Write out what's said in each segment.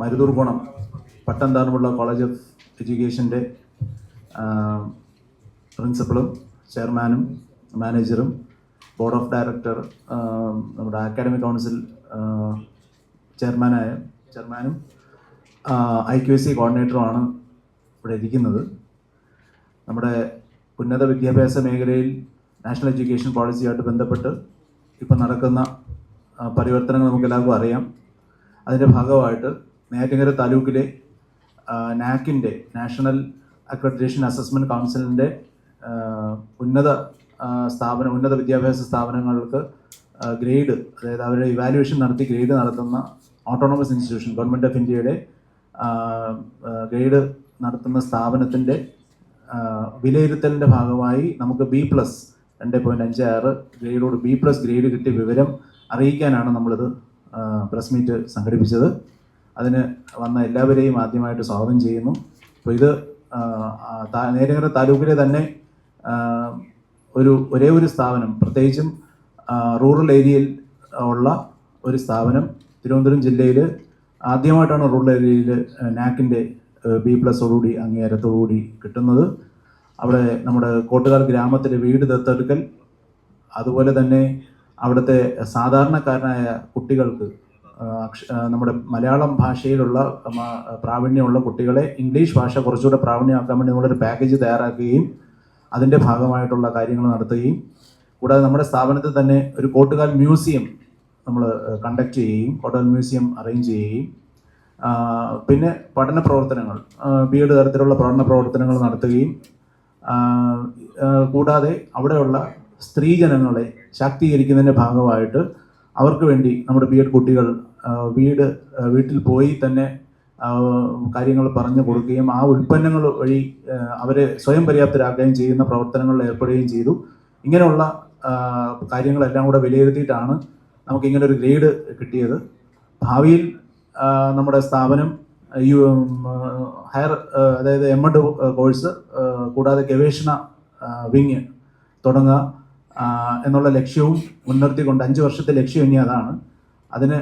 മരുതൂർകോണം പട്ടംതാറുമുള്ള college of എഡ്യൂക്കേഷന്റെ പ്രിൻസിപ്പളും ചെയർമാനും മാനേജറും ബോർഡ് ഓഫ് ഡയറക്ടർ നമ്മുടെ അക്കാഡമിക് കൗൺസിൽ ചെയർമാനായ ചെയർമാനും ഐ ക്യു എസ് സി കോർഡിനേറ്ററുമാണ് ഇവിടെ ഇരിക്കുന്നത്. നമ്മുടെ ഉന്നത വിദ്യാഭ്യാസ മേഖലയിൽ നാഷണൽ എഡ്യൂക്കേഷൻ പോളിസിയായിട്ട് ബന്ധപ്പെട്ട് ഇപ്പം നടക്കുന്ന പരിവർത്തനങ്ങൾ നമുക്കെല്ലാവർക്കും അറിയാം. അതിന്റെ ഭാഗമായിട്ട് നെയ്യാറ്റിങ്കര താലൂക്കിലെ നാക്കിന്റെ നാഷണൽ അക്രഡിറ്റേഷൻ അസസ്മെന്റ് കൗൺസിലിന്റെ ഉന്നത സ്ഥാപനം ഉന്നത വിദ്യാഭ്യാസ സ്ഥാപനങ്ങൾക്ക് ഗ്രേഡ് അതായത് അവരുടെ ഇവാലുവേഷൻ നടത്തി ഗ്രേഡ് നടത്തുന്ന ഓട്ടോണമസ് ഇൻസ്റ്റിറ്റ്യൂഷൻ ഗവൺമെന്റ് ഓഫ് ഇന്ത്യയുടെ ഗ്രേഡ് നടത്തുന്ന സ്ഥാപനത്തിന്റെ വിലയിരുത്തലിന്റെ ഭാഗമായി നമുക്ക് ബി പ്ലസ് രണ്ട് പോയിന്റ് അഞ്ച് ആറ് ഗ്രേഡോട് ബി പ്ലസ് ഗ്രേഡ് കിട്ടിയ വിവരം അറിയിക്കാനാണ് നമ്മളിത് പ്രസ് മീറ്റ് സംഘടിപ്പിച്ചത്. അതിന് വന്ന എല്ലാവരെയും ആദ്യമായിട്ട് സ്വാഗതം ചെയ്യുന്നു. അപ്പോൾ ഇത് നേരങ്ങര താലൂക്കിലെ തന്നെ ഒരു ഒരേ ഒരു സ്ഥാപനം പ്രത്യേകിച്ചും റൂറൽ ഏരിയയിൽ ഉള്ള ഒരു സ്ഥാപനം തിരുവനന്തപുരം ജില്ലയിൽ ആദ്യമായിട്ടാണ് റൂറൽ ഏരിയയിൽ നാക്കിന്റെ ബി പ്ലസോടുകൂടി അംഗീകാരത്തോടുകൂടി കിട്ടുന്നത്. അവിടെ നമ്മുടെ കോട്ടുകാർ ഗ്രാമത്തിലെ വീട് ദത്തെടുക്കൽ അതുപോലെ തന്നെ അവിടുത്തെ സാധാരണക്കാരനായ കുട്ടികൾക്ക് നമ്മുടെ മലയാളം ഭാഷയിലുള്ള പ്രാവീണ്യമുള്ള കുട്ടികളെ ഇംഗ്ലീഷ് ഭാഷ കുറച്ചുകൂടെ പ്രാവീണ്യമാക്കാൻ വേണ്ടി നമ്മളൊരു പാക്കേജ് തയ്യാറാക്കുകയും അതിന്റെ ഭാഗമായിട്ടുള്ള കാര്യങ്ങൾ നടത്തുകയും കൂടാതെ നമ്മുടെ സ്ഥാപനത്തിൽ തന്നെ ഒരു കോട്ടുകാൽ മ്യൂസിയം നമ്മൾ കണ്ടക്ട് ചെയ്യുകയും കോട്ടുകാൽ മ്യൂസിയം അറേഞ്ച് ചെയ്യുകയും പിന്നെ പഠന പ്രവർത്തനങ്ങൾ ബി എഡ് തരത്തിലുള്ള പഠന പ്രവർത്തനങ്ങൾ നടത്തുകയും കൂടാതെ അവിടെയുള്ള സ്ത്രീജനങ്ങളെ ശാക്തീകരിക്കുന്നതിന്റെ ഭാഗമായിട്ട് അവർക്ക് വേണ്ടി നമ്മുടെ ബി എഡ് കുട്ടികൾ വീട് വീട്ടിൽ പോയി തന്നെ കാര്യങ്ങൾ പറഞ്ഞു കൊടുക്കുകയും ആ ഉൽപ്പന്നങ്ങൾ വഴി അവരെ സ്വയം പര്യാപ്തരാക്കുകയും ചെയ്യുന്ന പ്രവർത്തനങ്ങളിൽ ഏർപ്പെടുകയും ചെയ്തു. ഇങ്ങനെയുള്ള കാര്യങ്ങളെല്ലാം കൂടെ വിലയിരുത്തിയിട്ടാണ് നമുക്ക് ഇങ്ങനെ ഒരു ഗ്രേഡ് കിട്ടിയത്. ഭാവിയിൽ നമ്മുടെ സ്ഥാപനം യു ഹയർ അതായത് എം എഡ് കോഴ്സ് കൂടാതെ ഗവേഷണ വിങ് തുടങ്ങുക. എന്നുള്ള ലക്ഷ്യവും മുൻനിർത്തിക്കൊണ്ട് അഞ്ച് വർഷത്തെ ലക്ഷ്യം ഇനി അതാണ്. അതിന്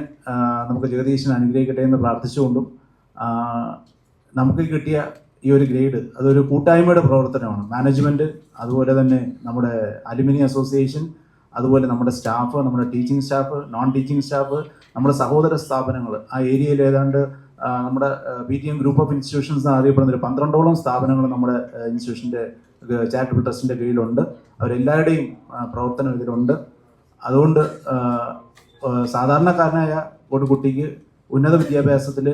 നമുക്ക് ജഗദീശൻ അനുഗ്രഹിക്കട്ടെ എന്ന് പ്രാർത്ഥിച്ചുകൊണ്ടും നമുക്ക് കിട്ടിയ ഈ ഒരു ഗ്രേഡ് അതൊരു കൂട്ടായ്മയുടെ പ്രവർത്തനമാണ്. മാനേജ്മെന്റ് അതുപോലെ തന്നെ നമ്മുടെ അലുമിനി അസോസിയേഷൻ അതുപോലെ നമ്മുടെ സ്റ്റാഫ് നമ്മുടെ teaching staff non teaching staff നമ്മുടെ സഹോദര സ്ഥാപനങ്ങൾ. ആ ഏരിയയിൽ ഏതാണ്ട് നമ്മുടെ B T M group of institutions അറിയപ്പെടുന്ന ഒരു പന്ത്രണ്ടോളം സ്ഥാപനങ്ങൾ നമ്മുടെ ഇൻസ്റ്റിറ്റ്യൂഷന്റെ ചാരിറ്റബിൾ ട്രസ്റ്റിന്റെ കീഴിലുണ്ട് അവരെല്ലാവരുടെയും പ്രവർത്തനം ഇതിലുണ്ട് അതുകൊണ്ട് സാധാരണക്കാരനായ ഒരു കുട്ടിക്ക് ഉന്നത വിദ്യാഭ്യാസത്തിൽ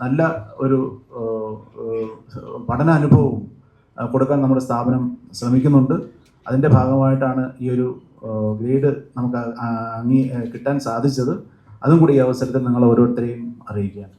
നല്ല ഒരു പഠന അനുഭവവും കൊടുക്കാൻ നമ്മുടെ സ്ഥാപനം ശ്രമിക്കുന്നുണ്ട് അതിന്റെ ഭാഗമായിട്ടാണ് ഈ ഒരു ഗ്രേഡ് നമുക്ക് അങ്ങി കിട്ടാൻ സാധിച്ചത് അതും കൂടി ഈ അവസരത്തിൽ നിങ്ങൾ ഓരോരുത്തരെയും അറിയിക്കുകയാണ്